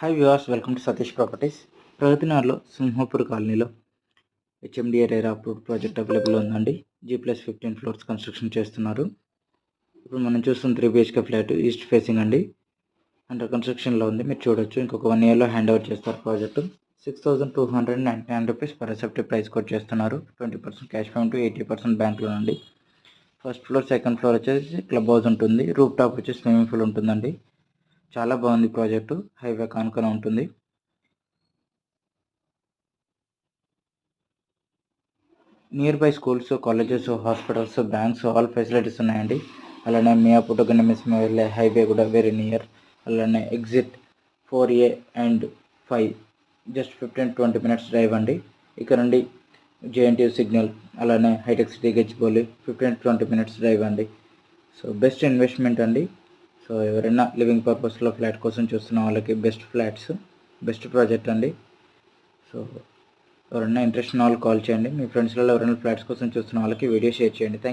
Hi viewers welcome to Satish properties ప్రగతినగర్లో Simhapur కాలనీలో HMDA RERA approved project available ఉందండి. G plus fifteen floors construction చేస్తున్నారు. ఇప్పుడు మనం చూస్తున్న three BHK flat east facing అండి. అండర్ కన్స్ట్రక్షన్లో ఉంది. మీరు చూడొచ్చు. ఇంకొక వన్ ఇయర్లో హ్యాండ్ ఓవర్ చేస్తారు project six thousand two hundred ninety nine rupees per SFT price quote చేస్తున్నారు. Twenty percent cash payment eighty percent బ్యాంక్లో అండి. ఫస్ట్ ఫ్లోర్ సెకండ్ ఫ్లోర్ వచ్చేసి క్లబ్ హౌస్ ఉంటుంది. రూప్ టాప్ వచ్చి స్విమ్మింగ్ పూల్ ఉంటుందండి. చాలా బాగుంది ప్రాజెక్టు. హైవే కానుకన ఉంటుంది. Nearby schools colleges hospitals banks all facilities ఉన్నాయండి. అలానే మియాపూర్ గణమిస్ వెళ్ళే హైవే కూడా వెరీ నియర్ అలానే exit four A and five just fifteen twenty minutes drive అండి. ఇక్కడ నుండి జేఎన్టీయూ సిగ్నల్ అలానే hitech City Gachibowli fifteen twenty minutes drive అండి. సో బెస్ట్ ఇన్వెస్ట్మెంట్ అండి. సో ఎవరైనా లివింగ్ పర్పస్లో ఫ్లాట్ కోసం చూస్తున్న వాళ్ళకి బెస్ట్ ఫ్లాట్స్ బెస్ట్ ప్రాజెక్ట్ అండి. సో ఎవరైనా ఇంట్రెస్ట్ ఉన్న వాళ్ళు కాల్ చేయండి. మీ ఫ్రెండ్స్లలో ఎవరైనా ఫ్లాట్స్ కోసం చూస్తున్న వాళ్ళకి వీడియో షేర్ చేయండి. థ్యాంక్